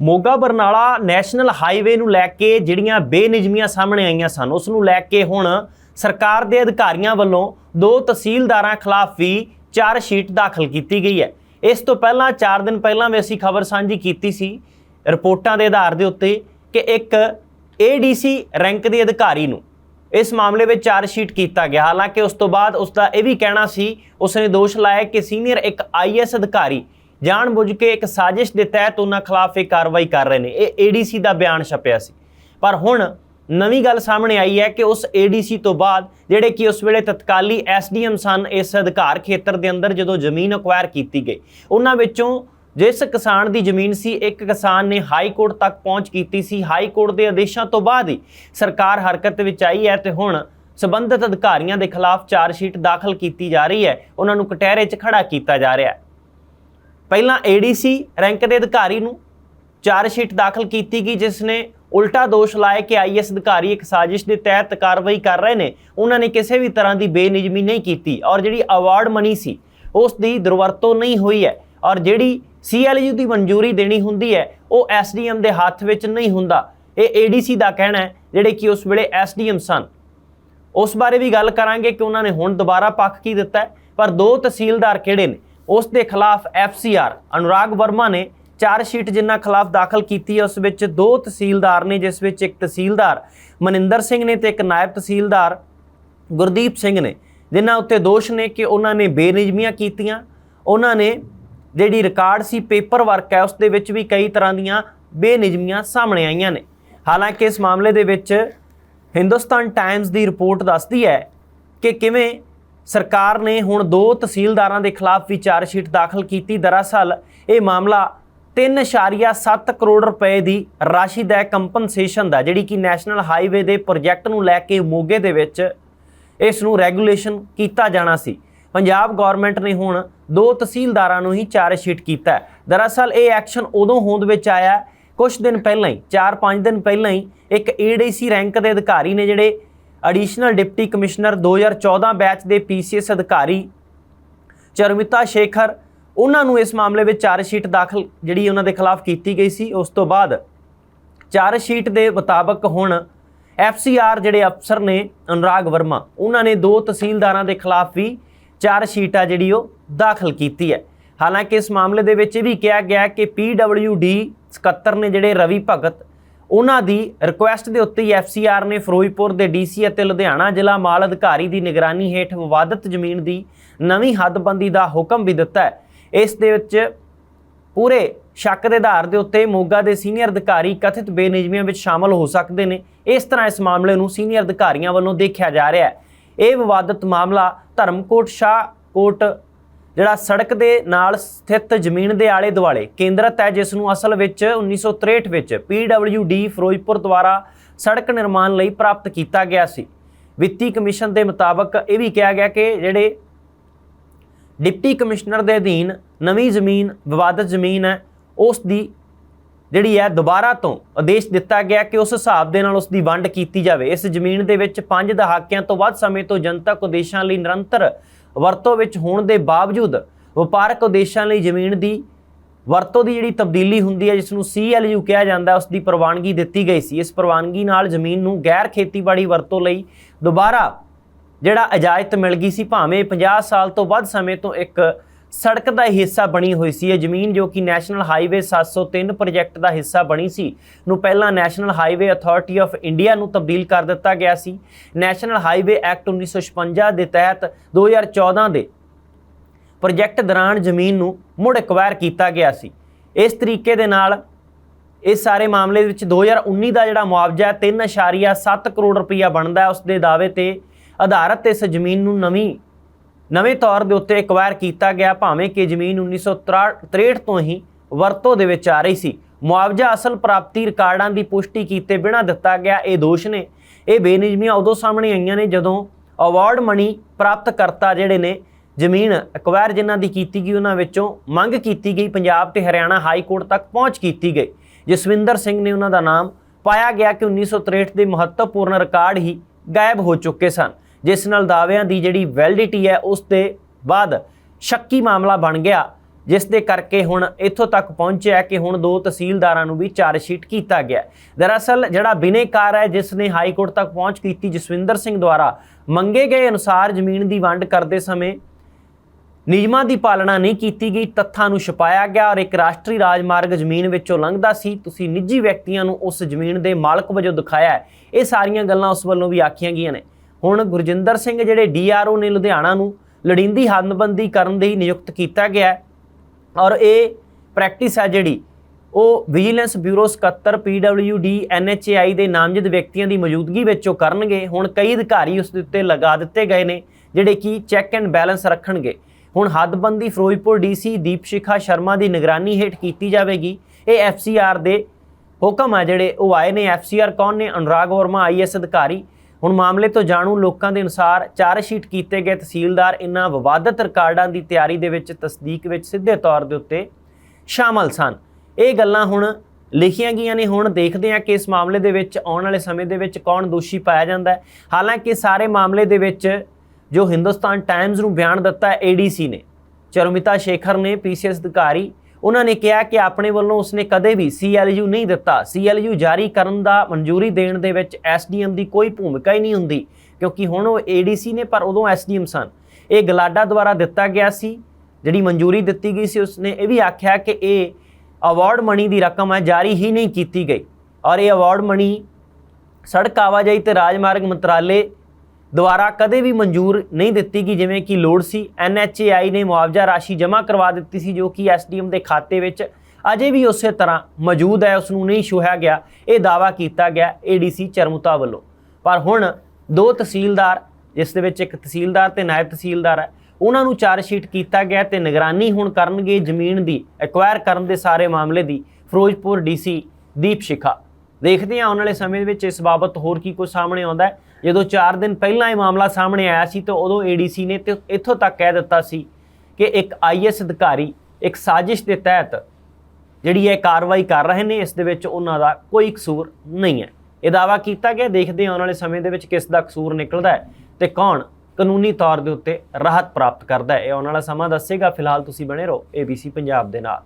Moga Barnala national highway ਨੂੰ ਲੈ ਕੇ ਜਿਹੜੀਆਂ ਬੇਨਿਯਮੀਆਂ ਸਾਹਮਣੇ ਆਈਆਂ ਸਨ, ਉਸ ਨੂੰ ਲੈ ਕੇ ਹੁਣ ਸਰਕਾਰ ਦੇ ਅਧਿਕਾਰੀਆਂ ਵੱਲੋਂ ਦੋ ਤਹਿਸੀਲਦਾਰਾਂ ਖਿਲਾਫ ਵੀ ਚਾਰ ਸ਼ੀਟ ਦਾਖਲ ਕੀਤੀ ਗਈ ਹੈ। ਇਸ ਤੋਂ ਪਹਿਲਾਂ 4 ਦਿਨ ਪਹਿਲਾਂ ਵੀ ਅਸੀਂ ਖਬਰ ਸਾਂਝੀ ਕੀਤੀ ਸੀ ਰਿਪੋਰਟਾਂ ਦੇ ਆਧਾਰ ਦੇ ਉੱਤੇ ਕਿ ਇੱਕ ਏਡੀਸੀ ਰੈਂਕ ਦੇ ਅਧਿਕਾਰੀ ਨੂੰ ਇਸ ਮਾਮਲੇ ਵਿੱਚ ਚਾਰਜ ਸ਼ੀਟ ਕੀਤਾ ਗਿਆ। ਹਾਲਾਂਕਿ ਉਸ ਤੋਂ ਬਾਅਦ ਉਸ ਦਾ ਇਹ ਵੀ ਕਹਿਣਾ ਸੀ, ਉਸਨੇ ਦੋਸ਼ ਲਾਇਆ ਕਿ ਸੀਨੀਅਰ ਇੱਕ ਆਈਐਸ ਅਧਿਕਾਰੀ ਜਾਣਬੁੱਝ ਕੇ ਇੱਕ ਸਾਜ਼ਿਸ਼ ਦੇ ਤਹਿਤ ਉਹਨਾਂ ਖਿਲਾਫ ਇਹ ਕਾਰਵਾਈ ਕਰ ਰਹੇ ਨੇ। ਇਹ ਏਡੀਸੀ ਦਾ ਬਿਆਨ ਛਪਿਆ ਸੀ। ਪਰ ਹੁਣ ਨਵੀਂ ਗੱਲ ਸਾਹਮਣੇ ਆਈ ਹੈ ਕਿ ਉਸ ਏਡੀਸੀ ਤੋਂ ਬਾਅਦ ਜਿਹੜੇ ਕਿ ਉਸ ਵੇਲੇ ਤਤਕਾਲੀ ਐਸਡੀਐਮ ਸਨ, ਇਸ ਅਧਿਕਾਰ ਖੇਤਰ ਦੇ ਅੰਦਰ ਜਦੋਂ ਜ਼ਮੀਨ ਅਕਵਾਇਰ ਕੀਤੀ ਗਈ, ਉਹਨਾਂ ਵਿੱਚੋਂ ਜਿਸ ਕਿਸਾਨ ਦੀ ਜ਼ਮੀਨ ਸੀ, ਇੱਕ ਕਿਸਾਨ ਨੇ ਹਾਈ ਕੋਰਟ ਤੱਕ ਪਹੁੰਚ ਕੀਤੀ ਸੀ। ਹਾਈ ਕੋਰਟ ਦੇ ਆਦੇਸ਼ਾਂ ਤੋਂ ਬਾਅਦ ਹੀ ਸਰਕਾਰ ਹਰਕਤ ਵਿੱਚ ਆਈ ਹੈ ਤੇ ਹੁਣ ਸਬੰਧਤ ਅਧਿਕਾਰੀਆਂ ਦੇ ਖਿਲਾਫ ਚਾਰਜ ਸ਼ੀਟ ਦਾਖਲ ਕੀਤੀ ਜਾ ਰਹੀ ਹੈ। ਉਹਨਾਂ ਨੂੰ ਕਟਹਿਰੇ 'ਚ ਖੜਾ ਕੀਤਾ ਜਾ ਰਿਹਾ ਹੈ। ਪਹਿਲਾਂ ਏਡੀਸੀ ਰੈਂਕ ਦੇ ਅਧਿਕਾਰੀ ਨੂੰ ਚਾਰਜ ਸ਼ੀਟ ਦਾਖਲ ਕੀਤੀ ਗਈ, ਜਿਸ ਨੇ ਉਲਟਾ ਦੋਸ਼ ਲਾਇਆ ਕਿ ਆਈਐਸ ਅਧਿਕਾਰੀ ਇੱਕ ਸਾਜ਼ਿਸ਼ ਦੇ ਤਹਿਤ ਕਾਰਵਾਈ ਕਰ ਰਹੇ ਨੇ। ਉਹਨਾਂ ਨੇ ਕਿਸੇ ਵੀ ਤਰ੍ਹਾਂ ਦੀ ਬੇਨਿਜ਼ਮੀ ਨਹੀਂ ਕੀਤੀ ਔਰ ਜਿਹੜੀ ਅਵਾਰਡ ਮਨੀ ਸੀ, ਉਸ ਦੀ ਦੁਰਵਰਤੋਂ ਨਹੀਂ ਹੋਈ ਹੈ। ਔਰ ਜਿਹੜੀ ਸੀਐਲਯੂ ਦੀ ਮਨਜ਼ੂਰੀ ਦੇਣੀ ਹੁੰਦੀ ਹੈ, ਉਹ ਐਸਡੀਐਮ ਦੇ ਹੱਥ ਵਿੱਚ ਨਹੀਂ ਹੁੰਦਾ। ਇਹ ਏਡੀਸੀ ਦਾ ਕਹਿਣਾ ਹੈ, ਜਿਹੜੇ ਕਿ ਉਸ ਵੇਲੇ ਐਸਡੀਐਮ ਸਨ। ਉਸ ਬਾਰੇ ਵੀ ਗੱਲ ਕਰਾਂਗੇ ਕਿ ਉਹਨਾਂ ਨੇ ਹੁਣ ਦੁਬਾਰਾ ਪੱਖ ਕੀ ਦਿੱਤਾ ਪਰ ਦੋ ਤਹਿਸੀਲਦਾਰ ਕਿਹੜੇ ਨੇ? ਉਸ ਦੇ ਖਿਲਾਫ ਐਫਸੀਆਰ ਅਨੁਰਾਗ ਵਰਮਾ ਨੇ ਚਾਰ ਸ਼ੀਟ ਜਿਨ੍ਹਾਂ ਖਿਲਾਫ ਦਾਖਲ ਕੀਤੀ ਹੈ, ਉਸ ਵਿੱਚ ਦੋ ਤਹਿਸੀਲਦਾਰ ਨੇ, ਜਿਸ ਵਿੱਚ ਇੱਕ ਤਹਿਸੀਲਦਾਰ ਮਨਿੰਦਰ ਸਿੰਘ ਨੇ ਤੇ ਇੱਕ ਨਾਇਬ ਤਹਿਸੀਲਦਾਰ ਗੁਰਦੀਪ ਸਿੰਘ ਨੇ, ਜਿਨ੍ਹਾਂ ਉੱਤੇ ਦੋਸ਼ ਨੇ ਕਿ ਉਹਨਾਂ ਨੇ ਬੇਨਿਯਮੀਆਂ ਕੀਤੀਆਂ। ਉਹਨਾਂ ਨੇ ਜਿਹੜੀ ਰਿਕਾਰਡ ਸੀ ਪੇਪਰ ਵਰਕ ਹੈ ਉਸ ਦੇ ਵਿੱਚ ਵੀ ਕਈ ਤਰ੍ਹਾਂ ਦੀਆਂ ਬੇਨਿਜ਼ਮੀਆਂ ਸਾਹਮਣੇ ਆਈਆਂ ਨੇ। ਹਾਲਾਂਕਿ ਇਸ ਮਾਮਲੇ ਦੇ ਵਿੱਚ ਹਿੰਦੁਸਤਾਨ ਟਾਈਮਜ਼ ਦੀ ਰਿਪੋਰਟ ਦੱਸਦੀ ਹੈ ਕਿ ਕਿਵੇਂ ਸਰਕਾਰ ਨੇ ਹੁਣ ਦੋ ਤਹਿਸੀਲਦਾਰਾਂ ਦੇ ਖਿਲਾਫ ਵੀ ਚਾਰਜ ਸ਼ੀਟ ਦਾਖਲ ਕੀਤੀ। ਦਰਅਸਲ, ਇਹ ਮਾਮਲਾ 3.7 ਕਰੋੜ ਰੁਪਏ ਦੀ ਰਾਸ਼ੀ ਦਾ ਕੰਪਨਸੇਸ਼ਨ ਦਾ, ਜਿਹੜੀ ਕਿ ਨੈਸ਼ਨਲ ਹਾਈਵੇ ਦੇ ਪ੍ਰੋਜੈਕਟ ਨੂੰ ਲੈ ਕੇ ਮੋਗੇ ਦੇ ਵਿੱਚ ਇਸ ਨੂੰ ਰੈਗੂਲੇਸ਼ਨ ਕੀਤਾ ਜਾਣਾ ਸੀ। ਪੰਜਾਬ ਗਵਰਨਮੈਂਟ ਨੇ ਹੁਣ ਦੋ ਤਹਿਸੀਲਦਾਰਾਂ ਨੂੰ ਹੀ ਚਾਰਜ ਸ਼ੀਟ ਕੀਤਾ ਦਰਅਸਲ, ਇਹ ਐਕਸ਼ਨ ਉਦੋਂ ਹੋਂਦ ਵਿੱਚ ਆਇਆ ਕੁਝ ਦਿਨ ਪਹਿਲਾਂ ਹੀ 4-5 ਦਿਨ ਪਹਿਲਾਂ ਹੀ, ਇੱਕ ਏਡੀਸੀ ਰੈਂਕ ਦੇ ਅਧਿਕਾਰੀ ਨੇ ਜਿਹੜੇ ਐਡੀਸ਼ਨਲ ਡਿਪਟੀ ਕਮਿਸ਼ਨਰ 2014 ਬੈਚ ਦੇ ਪੀਸੀਐਸ ਅਧਿਕਾਰੀ ਚਰਮਿਤਾ ਸ਼ੇਖਰ, ਉਹਨਾਂ ਨੂੰ ਇਸ ਮਾਮਲੇ ਵਿੱਚ ਚਾਰਜ ਸ਼ੀਟ ਦਾਖਲ ਜਿਹੜੀ ਉਹਨਾਂ ਦੇ ਖਿਲਾਫ ਕੀਤੀ ਗਈ ਸੀ। ਉਸ ਤੋਂ ਬਾਅਦ ਚਾਰਜ ਸ਼ੀਟ ਦੇ ਮੁਤਾਬਕ ਹੁਣ ਐਫਸੀਆਰ ਜਿਹੜੇ ਅਫਸਰ ਨੇ ਅਨੁਰਾਗ ਵਰਮਾ, ਉਹਨਾਂ ਨੇ ਦੋ ਤਹਿਸੀਲਦਾਰਾਂ ਦੇ ਖਿਲਾਫ ਵੀ ਚਾਰਜ ਸ਼ੀਟ ਆ ਜਿਹੜੀ ਉਹ ਦਾਖਲ ਕੀਤੀ ਹੈ। ਹਾਲਾਂਕਿ ਇਸ ਮਾਮਲੇ ਦੇ ਵਿੱਚ ਇਹ ਵੀ ਕਿਹਾ ਗਿਆ ਕਿ ਪੀਡਬਲਯੂਡੀ ਸਕੱਤਰ ਨੇ ਜਿਹੜੇ ਰਵੀ ਭਗਤ ਉਹਨਾਂ ਦੀ ਰਿਕੁਐਸਟ ਦੇ ਉੱਤੇ ਹੀ ਐਫਸੀਆਰ ਨੇ ਫਿਰੋਜ਼ਪੁਰ ਦੇ ਡੀਸੀ ਅਤੇ ਲੁਧਿਆਣਾ ਜ਼ਿਲ੍ਹਾ ਮਾਲ ਅਧਿਕਾਰੀ ਦੀ ਨਿਗਰਾਨੀ ਹੇਠ ਵਿਵਾਦਤ ਜ਼ਮੀਨ ਦੀ ਨਵੀਂ ਹੱਦਬੰਦੀ ਦਾ ਹੁਕਮ ਵੀ ਦਿੱਤਾ ਹੈ। ਇਸ ਦੇ ਵਿੱਚ ਪੂਰੇ ਸ਼ੱਕ ਦੇ ਆਧਾਰ ਦੇ ਉੱਤੇ ਮੋਗਾ ਦੇ ਸੀਨੀਅਰ ਅਧਿਕਾਰੀ ਕਥਿਤ ਬੇਨਿਯਮੀਆਂ ਵਿੱਚ ਸ਼ਾਮਲ ਹੋ ਸਕਦੇ ਨੇ। ਇਸ ਤਰ੍ਹਾਂ ਇਸ ਮਾਮਲੇ ਨੂੰ ਸੀਨੀਅਰ ਅਧਿਕਾਰੀਆਂ ਵੱਲੋਂ ਦੇਖਿਆ ਜਾ ਰਿਹਾ ਹੈ। ਇਹ ਵਿਵਾਦਤ ਮਾਮਲਾ ਧਰਮਕੋਟ ਸ਼ਾਹ ਕੋਟ ਜਿਹੜਾ ਸੜਕ ਦੇ ਨਾਲ ਸਥਿਤ ਜ਼ਮੀਨ ਦੇ ਆਲੇ ਦੁਆਲੇ ਕੇਂਦਰਤ ਹੈ, ਜਿਸ ਨੂੰ ਅਸਲ ਵਿੱਚ 1963 ਵਿੱਚ PWD ਫਿਰੋਜ਼ਪੁਰ ਦੁਆਰਾ ਸੜਕ ਨਿਰਮਾਣ ਲਈ ਪ੍ਰਾਪਤ ਕੀਤਾ ਗਿਆ ਸੀ। ਵਿੱਤੀ ਕਮਿਸ਼ਨ ਦੇ ਮੁਤਾਬਕ ਇਹ ਵੀ ਕਿਹਾ ਗਿਆ ਕਿ ਜਿਹੜੇ ਡਿਪਟੀ ਕਮਿਸ਼ਨਰ ਦੇ ਅਧੀਨ ਨਵੀਂ ਜ਼ਮੀਨ, ਵਿਵਾਦਤ ਜ਼ਮੀਨ ਹੈ, ਉਸ ਦੀ ਜਿਹੜੀ ਹੈ ਦੁਬਾਰਾ ਤੋਂ ਆਦੇਸ਼ ਦਿੱਤਾ ਗਿਆ ਕਿ ਉਸ ਹਿਸਾਬ ਦੇ ਨਾਲ ਉਸ ਦੀ ਵੰਡ ਕੀਤੀ ਜਾਵੇ। ਇਸ ਜ਼ਮੀਨ ਦੇ ਵਿੱਚ ਪੰਜ ਦਹਾਕਿਆਂ ਤੋਂ ਵੱਧ ਸਮੇਂ ਤੋਂ ਜਨਤਕ ਉਦੇਸ਼ਾਂ ਲਈ ਨਿਰੰਤਰ ਵਰਤੋਂ ਵਿੱਚ ਹੋਣ ਦੇ ਬਾਵਜੂਦ ਵਪਾਰਕ ਉਦੇਸ਼ਾਂ ਲਈ ਜ਼ਮੀਨ ਦੀ ਵਰਤੋਂ ਦੀ ਜਿਹੜੀ ਤਬਦੀਲੀ ਹੁੰਦੀ ਹੈ ਜਿਸ ਨੂੰ ਸੀਐਲਯੂ ਕਿਹਾ ਜਾਂਦਾ ਉਸ ਦੀ ਪ੍ਰਵਾਨਗੀ ਦਿੱਤੀ ਗਈ ਸੀ। ਇਸ ਪ੍ਰਵਾਨਗੀ ਨਾਲ ਜ਼ਮੀਨ ਨੂੰ ਗੈਰ ਖੇਤੀਬਾੜੀ ਵਰਤੋਂ ਲਈ ਦੁਬਾਰਾ ਜਿਹੜਾ ਇਜਾਜ਼ਤ ਮਿਲ ਗਈ ਸੀ, ਭਾਵੇਂ 50 ਸਾਲ ਤੋਂ ਵੱਧ ਸਮੇਂ ਤੋਂ ਇੱਕ ਸੜਕ ਦਾ ਹੀ ਹਿੱਸਾ ਬਣੀ ਹੋਈ ਸੀ। ਇਹ ਜ਼ਮੀਨ ਜੋ ਕਿ ਨੈਸ਼ਨਲ ਹਾਈਵੇ 703 ਪ੍ਰੋਜੈਕਟ ਦਾ ਹਿੱਸਾ ਬਣੀ ਸੀ, ਨੂੰ ਪਹਿਲਾਂ National Highway Authority of India ਨੂੰ ਤਬਦੀਲ ਕਰ ਦਿੱਤਾ ਗਿਆ ਸੀ। ਨੈਸ਼ਨਲ ਹਾਈਵੇ ਐਕਟ 1956 ਦੇ ਤਹਿਤ 2014 ਦੇ ਪ੍ਰੋਜੈਕਟ ਦੌਰਾਨ ਜ਼ਮੀਨ ਨੂੰ ਮੁੜ ਐਕਵਾਇਰ ਕੀਤਾ ਗਿਆ ਸੀ। ਇਸ ਤਰੀਕੇ ਦੇ ਨਾਲ ਇਸ ਸਾਰੇ ਮਾਮਲੇ ਵਿੱਚ 2019 ਦਾ ਜਿਹੜਾ ਮੁਆਵਜ਼ਾ ਹੈ 3.7 ਕਰੋੜ ਰੁਪਈਆ ਬਣਦਾ ਹੈ। ਉਸ ਦੇ ਦਾਅਵੇ ਤੇ ਆਧਾਰਿਤ ਇਸ ਜ਼ਮੀਨ ਨੂੰ ਨਵੀਂ ਨਵੇਂ ਤੌਰ ਦੇ ਉੱਤੇ ਐਕਵਾਇਰ ਕੀਤਾ ਗਿਆ, ਭਾਵੇਂ ਕਿ ਜ਼ਮੀਨ 1963 ਤੋਂ ਹੀ ਵਰਤੋਂ ਦੇ ਵਿੱਚ ਆ ਰਹੀ ਸੀ। ਮੁਆਵਜ਼ਾ ਅਸਲ ਪ੍ਰਾਪਤੀ ਰਿਕਾਰਡਾਂ ਦੀ ਪੁਸ਼ਟੀ ਕੀਤੇ ਬਿਨਾਂ ਦਿੱਤਾ ਗਿਆ, ਇਹ ਦੋਸ਼ ਨੇ। ਇਹ ਬੇਨਿਯਮੀਆਂ ਉਦੋਂ ਸਾਹਮਣੇ ਆਈਆਂ ਨੇ ਜਦੋਂ ਅਵਾਰਡ ਮਨੀ ਪ੍ਰਾਪਤ ਕਰਤਾ ਜਿਹੜੇ ਨੇ ਜ਼ਮੀਨ ਐਕਵਾਇਰ ਜਿਨ੍ਹਾਂ ਦੀ ਕੀਤੀ ਗਈ, ਉਹਨਾਂ ਵਿੱਚੋਂ ਮੰਗ ਕੀਤੀ ਗਈ, ਪੰਜਾਬ ਤੇ ਹਰਿਆਣਾ ਹਾਈ ਕੋਰਟ ਤੱਕ ਪਹੁੰਚ ਕੀਤੀ ਗਈ। ਜਸਵਿੰਦਰ ਸਿੰਘ ਨੇ ਉਹਨਾਂ ਦਾ ਨਾਮ ਪਾਇਆ ਗਿਆ ਕਿ 1963 ਦੇ ਮਹੱਤਵਪੂਰਨ ਰਿਕਾਰਡ ਹੀ ਗਾਇਬ ਹੋ ਚੁੱਕੇ ਸਨ। ਜਿਸ ਨਾਲ ਦਾਅਵਿਆਂ ਦੀ ਜਿਹੜੀ ਵੈਲਿਡਿਟੀ ਹੈ ਉਸ ਦੇ ਬਾਅਦ ਸ਼ੱਕੀ ਮਾਮਲਾ ਬਣ ਗਿਆ, ਜਿਸ ਦੇ ਕਰਕੇ ਹੁਣ ਇੱਥੋਂ ਤੱਕ ਪਹੁੰਚਿਆ ਕਿ ਹੁਣ ਦੋ ਤਹਿਸੀਲਦਾਰਾਂ ਨੂੰ ਵੀ ਚਾਰਜ ਸ਼ੀਟ ਕੀਤਾ ਗਿਆ ਦਰਅਸਲ ਜਿਹੜਾ ਬਿਨੇਕਾਰ ਹੈ, ਜਿਸ ਨੇ ਹਾਈ ਕੋਰਟ ਤੱਕ ਪਹੁੰਚ ਕੀਤੀ, ਜਸਵਿੰਦਰ ਸਿੰਘ ਦੁਆਰਾ, ਮੰਗੇ ਗਏ ਅਨੁਸਾਰ ਜ਼ਮੀਨ ਦੀ ਵੰਡ ਕਰਦੇ ਸਮੇਂ ਨਿਯਮਾਂ ਦੀ ਪਾਲਣਾ ਨਹੀਂ ਕੀਤੀ ਗਈ, ਤੱਥਾਂ ਨੂੰ ਛੁਪਾਇਆ ਗਿਆ ਔਰ ਇੱਕ ਰਾਸ਼ਟਰੀ ਰਾਜਮਾਰਗ ਜ਼ਮੀਨ ਵਿੱਚੋਂ ਲੰਘਦਾ ਸੀ। ਤੁਸੀਂ ਨਿੱਜੀ ਵਿਅਕਤੀਆਂ ਨੂੰ ਉਸ ਜ਼ਮੀਨ ਦੇ ਮਾਲਕ ਵਜੋਂ ਦਿਖਾਇਆ ਇਹ ਸਾਰੀਆਂ ਗੱਲਾਂ ਉਸ ਵੱਲੋਂ ਵੀ ਆਖੀਆਂ ਗਈਆਂ ਨੇ। ਹੁਣ ਗੁਰਜਿੰਦਰ ਸਿੰਘ ਜਿਹੜੇ ਡੀਆਰਓ ਨੇ ਲੁਧਿਆਣਾ ਨੂੰ ਲੜਿੰਦੀ ਹੱਦਬੰਦੀ ਕਰਨ ਲਈ ਨਿਯੁਕਤ ਕੀਤਾ ਗਿਆ ਹੈ। ਔਰ ਇਹ ਪ੍ਰੈਕਟਿਸ ਹੈ ਜਿਹੜੀ, ਉਹ ਵਿਜੀਲੈਂਸ ਬਿਊਰੋ ਸਕੱਤਰ ਪੀਡਬਲਯੂਡੀ ਐਨਐਚਏਆਈ ਦੇ ਨਾਮਜ਼ਦ ਵਿਅਕਤੀਆਂ ਦੀ ਮੌਜੂਦਗੀ ਵਿੱਚ ਉਹ ਕਰਨਗੇ। ਹੁਣ ਕਈ ਅਧਿਕਾਰੀ ਉਸ ਦੇ ਉੱਤੇ ਲਗਾ ਦਿੱਤੇ ਗਏ ਨੇ, ਜਿਹੜੇ ਕਿ ਚੈੱਕ ਐਂਡ ਬੈਲੈਂਸ ਰੱਖਣਗੇ। ਹੁਣ ਹੱਦਬੰਦੀ ਫਿਰੋਜ਼ਪੁਰ ਡੀਸੀ ਦੀਪਸ਼ਿਖਾ ਸ਼ਰਮਾ ਦੀ ਨਿਗਰਾਨੀ ਹੇਠ ਕੀਤੀ ਜਾਵੇਗੀ। ਇਹ ਐਫਸੀਆਰ ਦੇ ਹੁਕਮ ਆ ਜਿਹੜੇ, ਉਹ ਆਏ ਨੇ। ਐਫਸੀਆਰ ਕੌਣ ਨੇ? ਅਨੁਰਾਗ ਵਰਮਾ ਆਈਐਸ ਅਧਿਕਾਰੀ। ਹੁਣ ਮਾਮਲੇ ਤੋਂ ਜਾਣੂ ਲੋਕਾਂ ਦੇ ਅਨੁਸਾਰ ਚਾਰ ਸ਼ੀਟ ਕੀਤੇ ਗਏ ਤਹਿਸੀਲਦਾਰ ਇਨ੍ਹਾਂ ਵਿਵਾਦਤ ਰਿਕਾਰਡਾਂ ਦੀ ਤਿਆਰੀ ਦੇ ਵਿੱਚ ਤਸਦੀਕ ਵਿੱਚ ਸਿੱਧੇ ਤੌਰ ਦੇ ਉੱਤੇ ਸ਼ਾਮਲ ਸਨ। ਇਹ ਗੱਲਾਂ ਹੁਣ ਲਿਖੀਆਂ ਗਈਆਂ ਨੇ। ਹੁਣ ਦੇਖਦੇ ਹਾਂ ਕਿ ਇਸ ਮਾਮਲੇ ਦੇ ਵਿੱਚ ਆਉਣ ਵਾਲੇ ਸਮੇਂ ਦੇ ਵਿੱਚ ਕੌਣ ਦੋਸ਼ੀ ਪਾਇਆ ਜਾਂਦਾ ਹੈ। ਹਾਲਾਂਕਿ ਸਾਰੇ ਮਾਮਲੇ ਦੇ ਵਿੱਚ ਜੋ ਹਿੰਦੁਸਤਾਨ ਟਾਈਮਜ਼ ਨੂੰ ਬਿਆਨ ਦਿੱਤਾ ਹੈ ਏਡੀਸੀ ਨੇ। ਚਰਮਿਤਾ ਸ਼ੇਖਰ ਨੇ ਪੀਸੀਐਸ ਅਧਿਕਾਰੀ ਉਹਨਾਂ ਨੇ ਕਿਹਾ ਕਿ ਆਪਣੇ ਵੱਲੋਂ ਉਸਨੇ ਕਦੇ ਵੀ ਸੀਐਲਯੂ ਨਹੀਂ ਦਿੱਤਾ। ਸੀਐਲਯੂ ਜਾਰੀ ਕਰਨ ਦਾ ਮਨਜ਼ੂਰੀ ਦੇਣ ਦੇ ਵਿੱਚ ਐਸਡੀਐਮ ਦੀ ਕੋਈ ਭੂਮਿਕਾ ਹੀ ਨਹੀਂ ਹੁੰਦੀ, ਕਿਉਂਕਿ ਹੁਣ ਉਹ ਏਡੀਸੀ ਨੇ, ਪਰ ਉਦੋਂ ਐਸਡੀਐਮ ਸਨ। ਇਹ ਗਲਾਡਾ ਦੁਆਰਾ ਦਿੱਤਾ ਗਿਆ ਸੀ, ਜਿਹੜੀ ਮਨਜ਼ੂਰੀ ਦਿੱਤੀ ਗਈ ਸੀ ਉਸਨੇ, ਇਹ ਵੀ ਆਖਿਆ ਕਿ ਇਹ ਅਵਾਰਡ ਮਨੀ ਦੀ ਰਕਮ ਹੈ, ਜਾਰੀ ਹੀ ਨਹੀਂ ਕੀਤੀ ਗਈ। ਔਰ ਇਹ ਅਵਾਰਡ ਮਨੀ ਸੜਕ ਆਵਾਜਾਈ ਤੇ ਰਾਜਮਾਰਗ ਮੰਤਰਾਲੇ ਦੁਆਰਾ ਕਦੇ ਵੀ ਮਨਜ਼ੂਰ ਨਹੀਂ ਦਿੱਤੀ ਗਈ ਜਿਵੇਂ ਕਿ ਲੋੜ ਸੀ। ਐਨਐਚਏਆਈ ਨੇ ਮੁਆਵਜ਼ਾ ਰਾਸ਼ੀ ਜਮ੍ਹਾਂ ਕਰਵਾ ਦਿੱਤੀ ਸੀ, ਜੋ ਕਿ ਐਸਡੀਐਮ ਦੇ ਖਾਤੇ ਵਿੱਚ ਅਜੇ ਵੀ ਉਸੇ ਤਰ੍ਹਾਂ ਮੌਜੂਦ ਹੈ। ਉਸ ਨੂੰ ਨਹੀਂ ਛੁਹਿਆ ਗਿਆ। ਇਹ ਦਾਵਾ ਕੀਤਾ ਗਿਆ ਏਡੀਸੀ ਚਰਮੁਤਾ ਵੱਲੋਂ। ਪਰ ਹੁਣ ਦੋ ਤਹਿਸੀਲਦਾਰ, ਜਿਸ ਦੇ ਵਿੱਚ ਇੱਕ ਤਹਿਸੀਲਦਾਰ ਤੇ ਨਾਇਬ ਤਹਿਸੀਲਦਾਰ ਹੈ, ਉਹਨਾਂ ਨੂੰ ਚਾਰਜ ਸ਼ੀਟ ਕੀਤਾ ਗਿਆ ਤੇ ਨਿਗਰਾਨੀ ਹੁਣ ਕਰਨਗੇ ਜ਼ਮੀਨ ਦੀ ਐਕਵਾਇਰ ਕਰਨ ਦੇ ਸਾਰੇ ਮਾਮਲੇ ਦੀ, ਫਿਰੋਜ਼ਪੁਰ ਡੀਸੀ ਦੀਪ ਸ਼ਿਖਾ। ਦੇਖਦੇ ਹਾਂ ਆਉਣ ਵਾਲੇ ਸਮੇਂ ਦੇ ਵਿੱਚ ਇਸ ਬਾਬਤ ਹੋਰ ਕੀ ਕੁਝ ਸਾਹਮਣੇ ਆਉਂਦਾ ਹੈ। ਜਦੋਂ 4 ਦਿਨ ਪਹਿਲਾਂ ਇਹ ਮਾਮਲਾ ਸਾਹਮਣੇ ਆਇਆ ਸੀ ਤਾਂ ਉਦੋਂ ਏਡੀਸੀ ਨੇ ਤੇ ਇੱਥੋਂ ਤੱਕ ਕਹਿ ਦਿੱਤਾ ਸੀ ਕਿ ਇੱਕ ਆਈਐਸ ਅਧਿਕਾਰੀ, ਇੱਕ ਸਾਜ਼ਿਸ਼ ਦੇ ਤਹਿਤ ਜਿਹੜੀ ਇਹ ਕਾਰਵਾਈ ਕਰ ਰਹੇ ਨੇ, ਇਸ ਦੇ ਵਿੱਚ ਉਹਨਾਂ ਦਾ ਕੋਈ ਕਸੂਰ ਨਹੀਂ ਹੈ। ਇਹ ਦਾਵਾ ਕੀਤਾ ਗਿਆ, ਦੇਖਦੇ ਆਉਣ ਵਾਲੇ ਸਮੇਂ ਦੇ ਵਿੱਚ ਕਿਸ ਦਾ ਕਸੂਰ ਨਿਕਲਦਾ ਹੈ ਤੇ ਕੌਣ ਕਾਨੂੰਨੀ ਤੌਰ ਦੇ ਉੱਤੇ ਰਾਹਤ ਪ੍ਰਾਪਤ ਕਰਦਾ ਹੈ। ਇਹ ਆਉਣ ਵਾਲਾ ਸਮਾਂ ਦੱਸੇਗਾ। ਫਿਲਹਾਲ ਤੁਸੀਂ ਬਣੇ ਰਹੋ ABC ਪੰਜਾਬ ਦੇ ਨਾਲ।